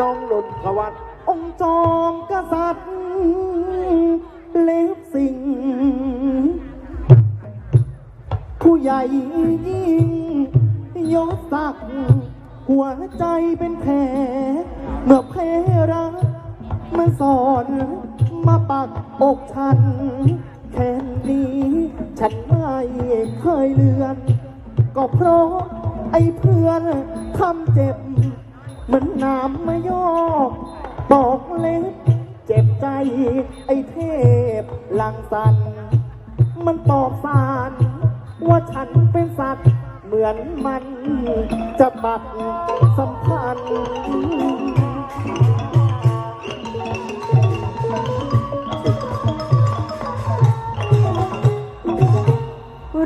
น้องนนทวัฒน์องค์จอมกษัตริย์เล็บสิงผู้ใหญ่ยิ่งยศศักดิ์หัวใจเป็นแผลเมื่อเพรักมันสอนมาปักอกฉัน แค่นี้ ฉันไม่เคยเลือน ก็เพราะไอ้เพื่อนทำเจ็บ เหมือนน้ำมายอกบอกเล็บเจ็บใจไอ้เทพลังสัน มันตอบสารว่าฉันเป็นสัตว์ เหมือนมันจะบัดสัมพันธ์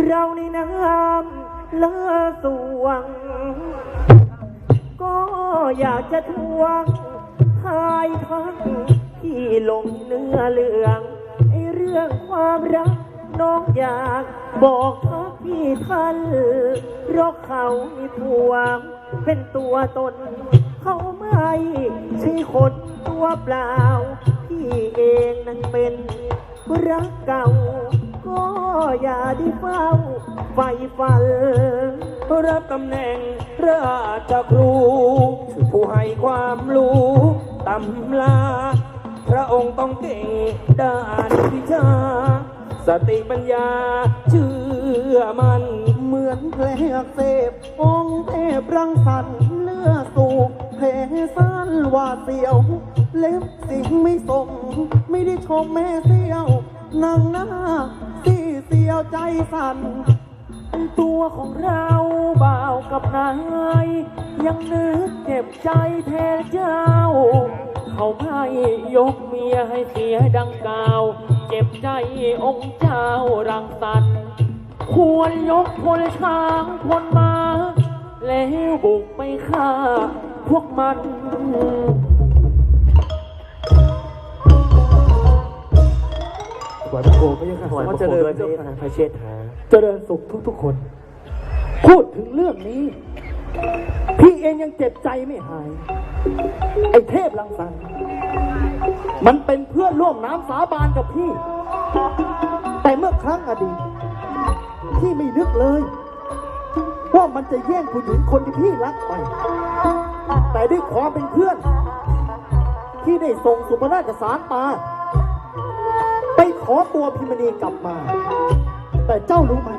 เราในน้ำเลือสวง ก็อยากจะทวงทายทักที่หลงเนื้อเหลืองไอเรื่องความรักน้องอยากบอกทักพี่ท่านเพราะเขามีผัวเป็นตัวตน เขาไม่ใช่คนตัวเปล่า พี่เองนั้นเป็นรักเก่า ก็อย่าได้เฝ้าไฟฟัน รับตำแหน่งราชครู ผู้ให้ความรู้ตำลา พระองค์ต้องเก่งด้านวิชา สติปัญญาเชื่อมันเหมือนเพลงเสพองค์เทพรังสรรค์เนื้อสูบเพสั้นหวาดเสียว เล็บสิงไม่สม ไม่ได้ชมแม่เสียว นางหน้าที่เสียวใจสั่น ตัวของเราบ่าวกับนาย ยังนึกเจ็บใจแทนเจ้า เขาไม่ยกเมียให้เสียดังกล่าว เจ็บใจองค์เจ้ารังสรรค์ควรยกพลช้างพลมา แล้วบุกไปฆ่าพวกมัน ถวายพระโคมพระเจ้าค่ะถวายพระโคมเจริญด้วยเจ้าค่ะพระเชษฐาเจริญสุขทุกๆคน พูดถึงเรื่องนี้ พี่เองยังเจ็บใจไม่หาย ไอ้เทพลังสันมันเป็นเพื่อนร่วมน้ำสาบานกับพี่ แต่เมื่อครั้งอดีตพี่ไม่นึกเลยว่ามันจะแย่งผู้หญิงคนที่พี่รักไป แต่ด้วยความเป็นเพื่อน ที่ได้ส่งสุภราชสารมา ไปขอตัวพิมณีกลับมา แต่เจ้ารู้ไหม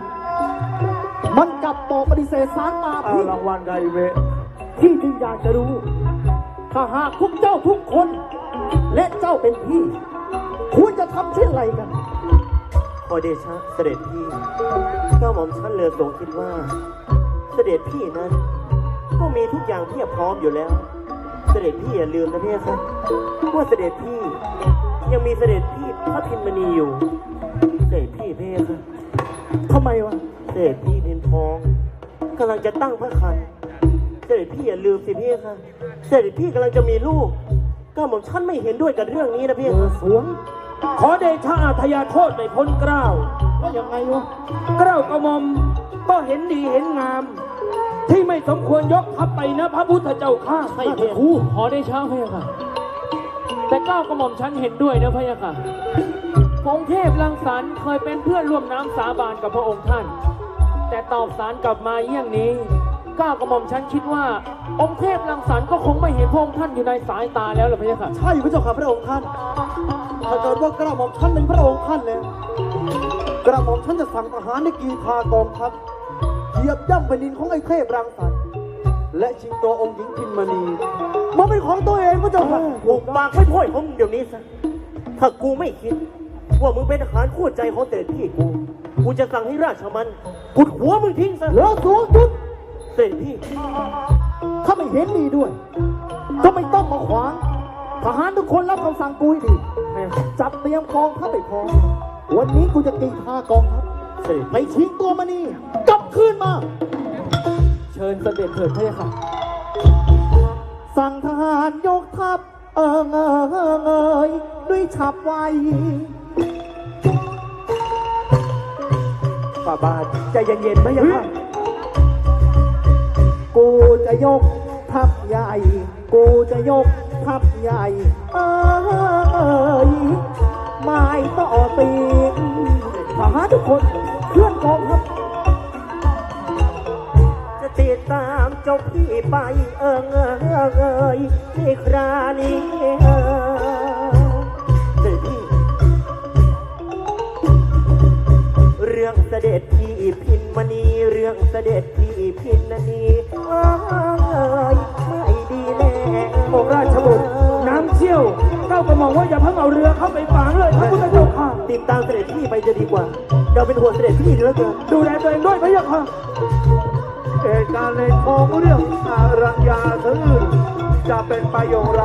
มันกลับบอกปฏิเสธสารมาเอาพี่รางวัลไกเวะพี่จึงอยากจะรู้ ถ้าหากพวกเจ้าทุกคน และเจ้าเป็นพี่ ควรจะทำเช่นไรกัน ขอเดชะเสด็จพี่ก้าหม่อมชั้นเรือทรงคิดว่า เสด็จพี่นั้น ก็มีทุกอย่างเพียบพร้อมอยู่แล้ว เสด็จพี่อย่าลืมนะพี่ครับว่าเสด็จพี่ ยังมีเสด็จพี่พระพิมณีอยู่ เสด็จพี่พี่ครับทำไมวะ เสด็จพี่เพ็ญทองกำลังจะตั้งพระคันเสด็จพี่อย่าลืมสิพี่ครับเสด็จพี่กำลังจะมีลูกก้าหม่อมชั้นไม่เห็นด้วยกับเรื่องนี้นะพี่เอคอรับสวง ขอเดชะอาทยาโทษไม่พ้นเกล้าวว่ายังไงวะเกล้าวกระหม่อมก็เห็นดีเห็นงาม ที่ไม่สมควรยกทัพไปนะ พระพุทธเจ้าข้าใช่น่าพี่จะคู่ขอได้ช้าพี่ค่ะ แต่ก้าวกระหม่อมฉันเห็นด้วยนะพะยะค่ะองค์เทพลังสรรค์เคยเป็นเพื่อนร่วมน้ำสาบานกับพระองค์ท่าน แต่ตอบสารกลับมาเยี่ยงนี้ก้าวกระหม่อมฉันคิดว่า องค์เทพลังสรรค์ก็คงไม่เห็นพระองค์ท่านอยู่ในสายตาแล้วหรอกพะยะค่ะ ใช่พระเจ้าค่ะพระองค์ท่านถ้าเกิดว่ากระหม่อมท่านเป็นพระองค์ท่านแล้วกระหม่อมท่านจะสั่งทหารในกีฬากองทัพเหยียบย่ำแผ่นดินของไอ้เทพรังสรรค์และชิงตัวองค์หญิงพินมณี มาเป็นของตัวเองพระเจ้าค่ะถูกปากไม่พ่อยของมึงเดี๋ยวนี้ซะ ถ้ากูไม่คิด ว่ามึงเป็นทหารคู่ใจของเสด็จพี่กู กูจะสั่งให้ราชมันกุดหัวมึงทิ้งซะเลิกสูงจุดเสด็จพี่ ถ้าไม่เห็นมีด้วย ก็ไม่ต้องมาขวางทหารทุกคนรับคำสั่งกูให้ดีจัดเตรียมกองทัพไปพร้อมวันนี้กูจะกีฬากองทัพเสด็จไปชิงตัวมานี่กลับคืนมา เชิญเสด็จเถิดพระเจ้าค่ะ สั่งทหารยกทัพ เอิงเอิงเอิงเอยด้วยฉับไวฝ่าบาทใจเย็นๆพระเจ้าค่ะกูจะยกทัพใหญ่ กูจะยกทัพใหญ่ เอ้ยหมายต่อตีทหารทุกคนเคลื่อนกองครับจะติดตามเจ้าพี่ไปเอิงเอิง เอิงเอยในครานี้เออเสด็จพี่เรื่องเสด็จพี่พินมณีเรื่องเสด็จพี่พินนีเออเอยไม่ดีแน่องค์ราชบุตรน้ำเชี่ยวเก้ากระหม่อมว่าอย่าเพิ่งเอาเรือเข้าไปฝังเลยพระพุทธเจ้าค่ะ ติดตามเสด็จพี่ไปจะดีกว่า เราเป็นห่วงเสด็จพี่เหลือเกินดูแลตัวเองด้วยพระเจ้าค่ะ เหตุการณ์ในท้องเรื่องอารัญญาสะอื้นจะเป็นไปอย่างไร